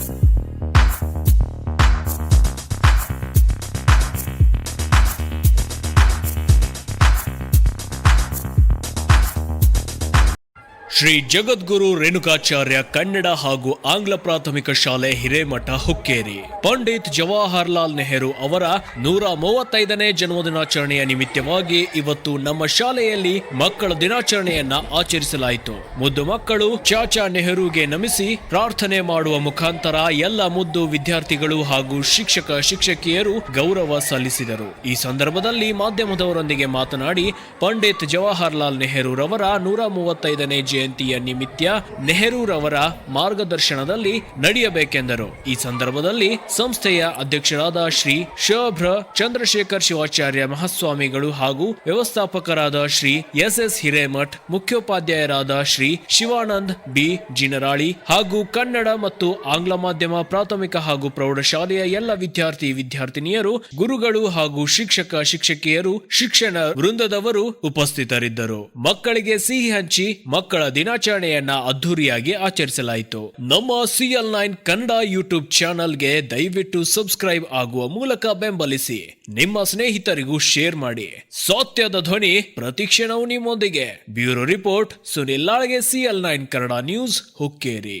Thank you. Shri ಜಗದ್ಗುರು ರೇಣುಕಾಚಾರ್ಯ ಕನ್ನಡ ಹಾಗೂ ಆಂಗ್ಲ ಪ್ರಾಥಮಿಕ ಶಾಲೆ ಹಿರೇಮಠ ಹುಕ್ಕೇರಿ. ಪಂಡಿತ್ ಜವಾಹರ್ಲಾಲ್ ನೆಹರು ಅವರ ನೂರ ಮೂವತ್ತೈದನೇ ಜನ್ಮದಿನಾಚರಣೆಯ ನಿಮಿತ್ತವಾಗಿ ಇವತ್ತು ನಮ್ಮ ಶಾಲೆಯಲ್ಲಿ ಮಕ್ಕಳ ದಿನಾಚರಣೆಯನ್ನ ಆಚರಿಸಲಾಯಿತು. ಮುದ್ದು ಮಕ್ಕಳು ಚಾಚಾ ನೆಹರುಗೆ ನಮಿಸಿ ಪ್ರಾರ್ಥನೆ ಮಾಡುವ ಮುಖಾಂತರ ಎಲ್ಲ ಮುದ್ದು ವಿದ್ಯಾರ್ಥಿಗಳು ಹಾಗೂ ಶಿಕ್ಷಕ ಶಿಕ್ಷಕಿಯರು ಗೌರವ ಸಲ್ಲಿಸಿದರು. ಈ ಸಂದರ್ಭದಲ್ಲಿ ಮಾಧ್ಯಮದವರೊಂದಿಗೆ ಮಾತನಾಡಿ, ಪಂಡಿತ್ ಜವಾಹರ್ಲಾಲ್ ನೆಹರೂರವರ ನೂರ ಮೂವತ್ತೈದನೇ ಜಯಂತಿಯ ನಿಮಿತ್ಯ ನೆಹರೂರವರ ಮಾರ್ಗದರ್ಶನದಲ್ಲಿ ನಡೆಯಬೇಕೆಂದರು. ಈ ಸಂದರ್ಭದಲ್ಲಿ ಸಂಸ್ಥೆಯ ಅಧ್ಯಕ್ಷರಾದ ಶ್ರೀ ಶಭ್ರ ಚಂದ್ರಶೇಖರ್ ಶಿವಾಚಾರ್ಯ ಮಹಾಸ್ವಾಮಿಗಳು ಹಾಗೂ ವ್ಯವಸ್ಥಾಪಕರಾದ ಶ್ರೀ ಎಸ್ ಎಸ್ ಹಿರೇಮಠ್, ಮುಖ್ಯೋಪಾಧ್ಯಾಯರಾದ ಶ್ರೀ ಶಿವಾನಂದ್ ಬಿ. ಜಿನರಾಳಿ ಹಾಗೂ ಕನ್ನಡ ಮತ್ತು ಆಂಗ್ಲ ಮಾಧ್ಯಮ ಪ್ರಾಥಮಿಕ ಹಾಗೂ ಪ್ರೌಢಶಾಲೆಯ ಎಲ್ಲ ವಿದ್ಯಾರ್ಥಿ ವಿದ್ಯಾರ್ಥಿನಿಯರು, ಗುರುಗಳು ಹಾಗೂ ಶಿಕ್ಷಕ ಶಿಕ್ಷಕಿಯರು, ಶಿಕ್ಷಣ ವೃಂದದವರು ಉಪಸ್ಥಿತರಿದ್ದರು. ಮಕ್ಕಳಿಗೆ ಸಿಹಿ ಹಂಚಿ ಮಕ್ಕಳ ದಿನಾಚರಣೆಯನ್ನ ಅದ್ದೂರಿಯಾಗಿ ಆಚರಿಸಲಾಯಿತು. ನಮ್ಮ ಸಿಎಲ್ ನೈನ್ ಕನ್ನಡ ಯೂಟ್ಯೂಬ್ ಚಾನಲ್ಗೆ ದಯವಿಟ್ಟು ಸಬ್ಸ್ಕ್ರೈಬ್ ಆಗುವ ಮೂಲಕ ಬೆಂಬಲಿಸಿ. ನಿಮ್ಮ ಸ್ನೇಹಿತರಿಗೂ ಶೇರ್ ಮಾಡಿ. ಸತ್ಯದ ಧ್ವನಿ ಪ್ರತಿಕ್ಷಣವು ನಿಮ್ಮೊಂದಿಗೆ. Bureau report, Sunil Lalge CL nine Kannada news, Hukkeri.